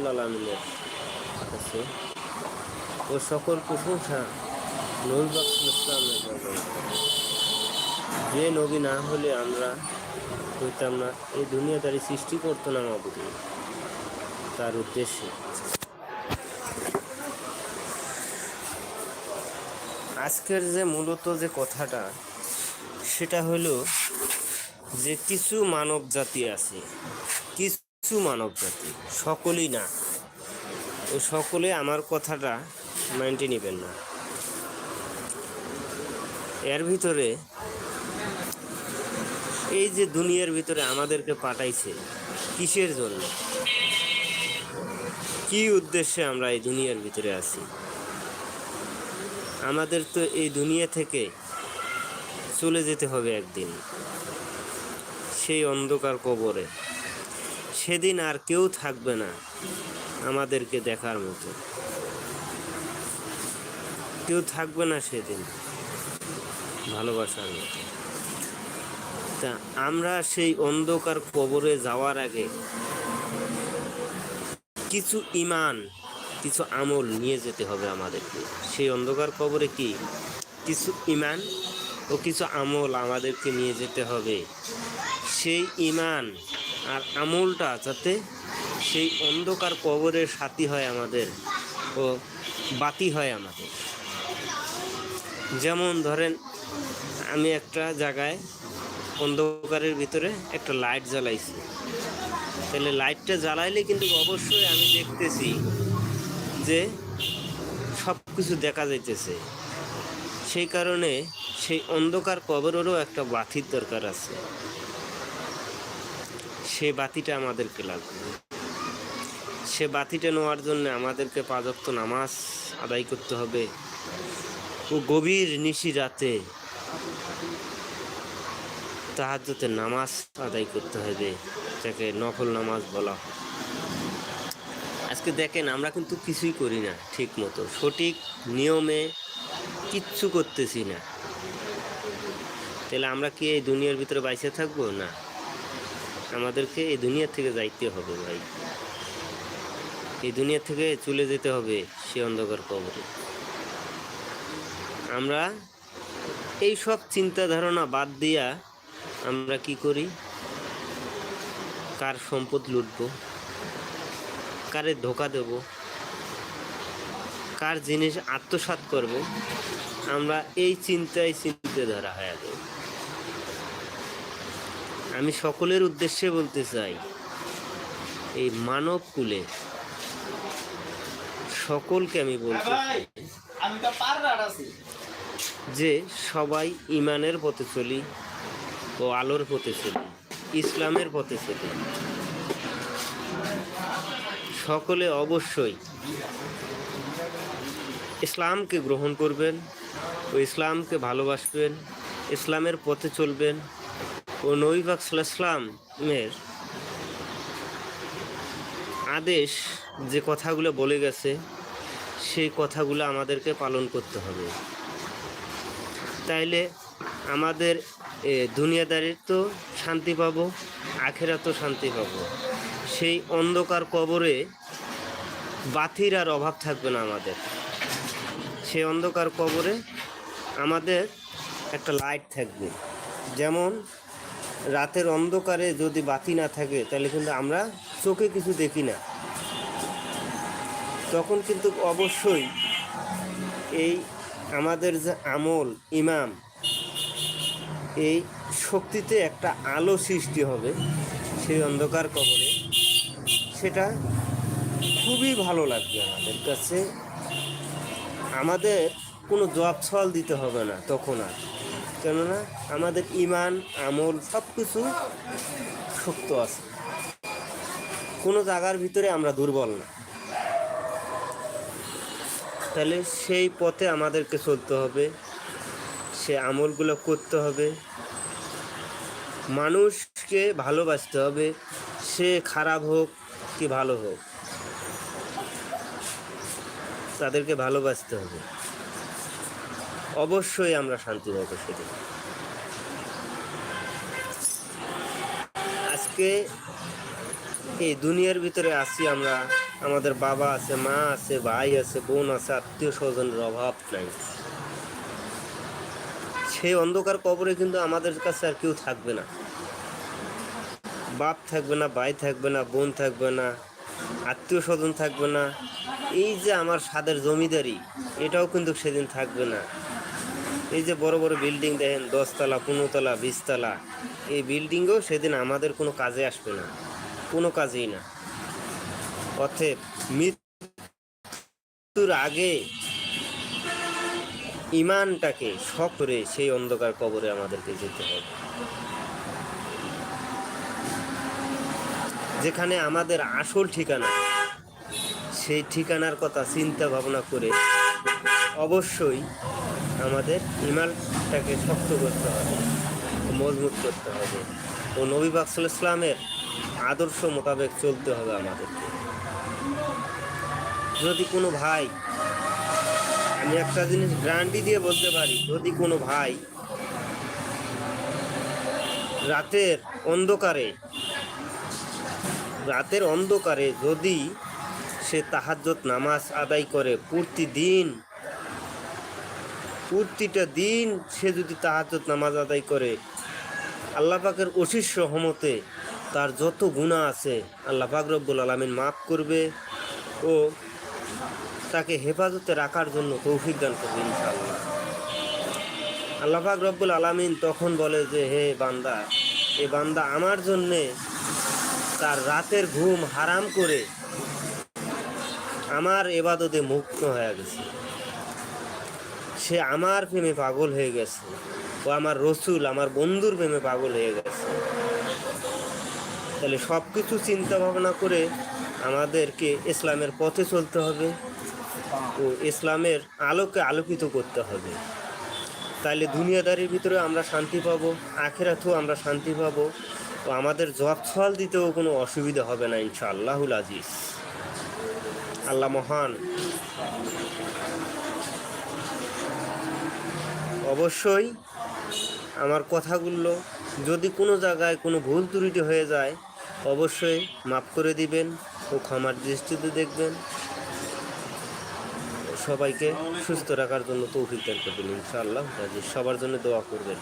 রব্বুল আলমিনের কাছে। ও সকল প্রশংসা নবী ইসলামের যে নবী না হলে আমরা হইতাম না। এই দুনিয়াদারি সৃষ্টি করতো না মাবুদ তার উদ্দেশ্যে। আজকের যে মূলত যে কথাটা, সেটা হলো যে কিছু মানব জাতি আছে, কিছু মানব জাতি সকলেই না। ও সকলে আমার কথাটা মাইন্ডে নেবেন না। এর ভিতরে এই যে দুনিয়ার ভিতরে আমাদেরকে পাঠাইছে, কিসের জন্য? কি উদ্দেশ্যে আমরা এই দুনিয়ার ভিতরে আছি? আমাদের তো এই দুনিয়া থেকে চলে যেতে হবে একদিন, সেই অন্ধকার কবরে। সেদিন আর কেউ থাকবে না আমাদেরকে দেখার মতো। কেউ থাকবে না সেদিন ভালোবাসার মতো। তা আমরা সেই অন্ধকার কবরে যাওয়ার আগে কিছু ইমান, কিছু আমল নিয়ে যেতে হবে আমাদেরকে। সেই অন্ধকার কবরে কি? কিছু ইমান ও কিছু আমল আমাদেরকে নিয়ে যেতে হবে। সেই ইমান আর আমলটা যাতে সেই অন্ধকার কবরের সাথী হয় আমাদের ও বাতি হয় আমাদের। যেমন ধরেন, আমি একটা জায়গায় অন্ধকারের ভিতরে একটা লাইট জ্বালাইছি। তাহলে লাইটটা জ্বালাইলে কিন্তু অবশ্যই আমি দেখতেছি যে সব কিছু দেখা যাইতেছে। সেই কারণে সেই অন্ধকার কবরেরও একটা বাতির দরকার আছে। সে বাতিটা আমাদেরকে লাগবে সে বাতিটা নেওয়ার জন্য আমাদেরকে পাঁচক্ত নামাজ আদায় করতে হবে। ও গভীর নিশি রাতে তাহাজ্জতে নামাজ আদায় করতে হবে, যাকে নফল নামাজ বলা হয়। আজকে দেখেন, আমরা কিন্তু কিছুই করি না ঠিক মতো সঠিক নিয়মে কিচ্ছু করতেছি না। তাহলে আমরা কি এই দুনিয়ার ভিতরে বাইসে থাকব? না। আমাদেরকে এই দুনিয়া থেকে যাইতে হবে ভাই। এই দুনিয়া থেকে চলে যেতে হবে সে অন্ধকার কবরে। আমরা এই সব চিন্তা ধারণা বাদ দিয়া আমরা কি করি? কার সম্পদ লুটবো? কারে ধোকা দেব? কার জিনিস আত্মসাৎ করব? আমরা এই চিন্তায় চিন্তে ধরা হয়ে যাবে। আমি সকলের উদ্দেশ্যে বলতে চাই এই মানব কুলে সকলকে আমি বলতে চাই পার আছি। যে সবাই ইমানের পথে চলি ও আলোর পথে চলি ইসলামের পথে চলি। সকলে অবশ্যই ইসলামকে গ্রহণ করবেন ও ইসলামকে ভালোবাসবেন ইসলামের পথে চলবেন। ও নবীবাক ইসলামের আদেশ যে কথাগুলো বলে গেছে, সেই কথাগুলো আমাদেরকে পালন করতে হবে। তাইলে আমাদের দুনিয়াদারির তো শান্তি পাবো আখেরা তো শান্তি পাবো। সেই অন্ধকার কবরে বাতির আর অভাব থাকবে না আমাদের। সেই অন্ধকার কবরে আমাদের একটা লাইট থাকবে। যেমন রাতের অন্ধকারে যদি বাতি না থাকে, তাহলে কিন্তু আমরা চোখে কিছু দেখি না। তখন কিন্তু অবশ্যই এই আমাদের যে আমল, ইমাম, এই শক্তিতে একটা আলো সৃষ্টি হবে সেই অন্ধকার কবরে। সেটা খুবই ভালো লাগবে আমাদের কাছে। আমাদের কোনো জব ছল দিতে হবে না তখন আর। কেননা আমাদের ইমান আমল সব কিছু শক্ত আছে। কোনো জায়গার ভিতরে আমরা দুর্বল না। তাহলে সেই পথে আমাদেরকে চলতে হবে, সে আমলগুলো করতে হবে। মানুষকে ভালোবাসতে হবে, সে খারাপ হোক কি ভালো হোক। তাদেরকে ভালোবাসতে হবে। অবশ্যই আমরা শান্তি পাবো সেদিন আজকে এই দুনিয়ার ভিতরে আছি আমরা। আমাদের বাবা আছে, মা আছে, ভাই আছে, বোন আছে, আত্মীয় স্বজনের অভাব নাই। সেই অন্ধকার কবরে কিন্তু আমাদের কাছে আর কেউ থাকবে না। বাপ থাকবে না, ভাই থাকবে না, বোন থাকবে না, আত্মীয় স্বজন থাকবে না। এই যে আমার স্বাদের জমিদারি, এটাও কিন্তু সেদিন থাকবে না। এই যে বড় বড় বিল্ডিং দেখেন, দশতলা, পনেরোতলা, বিশতলা, এই বিল্ডিংও সেদিন আমাদের কোনো কাজে আসবে না। কোনো কাজেই না। অতএব মৃত্যুর আগে ইমানটাকে সকরে সেই অন্ধকার কবরে আমাদেরকে যেতে হবে। যেখানে আমাদের আসল ঠিকানা, সেই ঠিকানার কথা চিন্তা ভাবনা করে অবশ্যই আমাদের ইমানটাকে শক্ত করতে হবে, মজবুত করতে হবে। ও নবী বাকসুল ইসলামের আদর্শ মোতাবেক চলতে হবে আমাদেরকে। যদি কোনো ভাই, আমি একটা জিনিস গ্যারান্টি দিয়ে বলতে পারি, যদি কোনো ভাই রাতের অন্ধকারে রাতের অন্ধকারে যদি সে তাহাজ্জত নামাজ আদায় করে প্রতিদিন প্রতিটা দিন সে যদি তাহাজ্জত নামাজ আদায় করে, আল্লাহ পাকের সহমতে তার যত গুণা আছে, আল্লাহ পাক রব্বুল আলমিন মাফ করবে ও তাকে হেফাজতে রাখার জন্য তৌফিক দান করবে ইনশাআল্লাহ। আল্লাহ পাক রব্বুল আলমিন তখন বলে যে, হে বান্দা, এ বান্দা আমার জন্যে তার রাতের ঘুম হারাম করে আমার এবাদতে মুক্ত হয়ে গেছে। সে আমার প্রেমে পাগল হয়ে গেছে। ও আমার রসুল, আমার বন্ধুর প্রেমে পাগল হয়ে গেছে। তাহলে সব কিছু চিন্তা ভাবনা করে আমাদেরকে ইসলামের পথে চলতে হবে ও ইসলামের আলোকে আলোকিত করতে হবে। তাহলে দুনিয়াদারির ভিতরে আমরা শান্তি পাবো, আখেরাতেও আমরা শান্তি পাবো। ও আমাদের জব ছল দিতেও কোনো অসুবিধা হবে না, ইনশাআল্লাহুল আজিজ। আল্লাহ মহান। অবশ্যই আমার কথাগুলো যদি কোনো জায়গায় কোনো ভুল ত্রুটি হয়ে যায়, অবশ্যই মাফ করে দিবেন ও ক্ষমার দৃষ্টিতে দেখবেন। সবাইকে সুস্থ রাখার জন্য তৌফিক দান করবেন ইনশাআল্লাহ। সবার জন্য দোয়া করবেন।